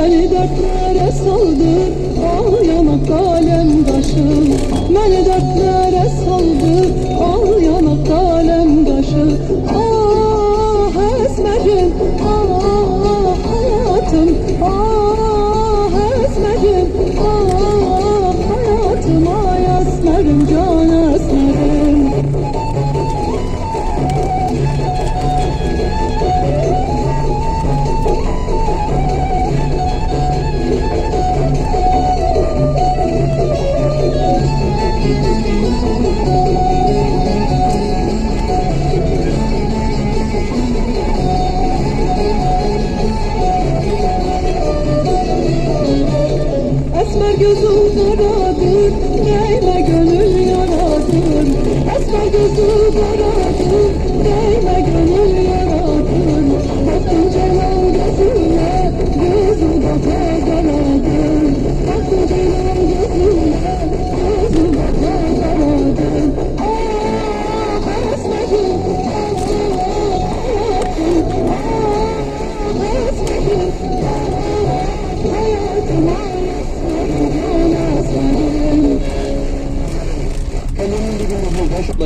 Beni dertlere saldı Al yanak kalem taşı Beni dertlere gözüm karadır,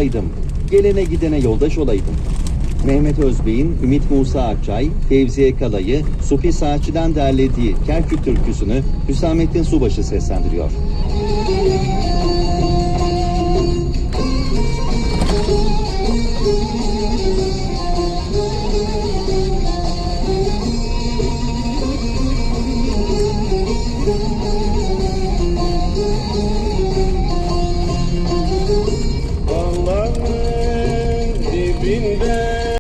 olaydım. Gelene gidene yoldaş olaydım. Mehmet Özbey'in Ümit Musa Akçay, Fevziye Kalay'ı, Sufi Saatçı'dan derlediği Kerkük türküsünü Hüsamettin Subaşı seslendiriyor.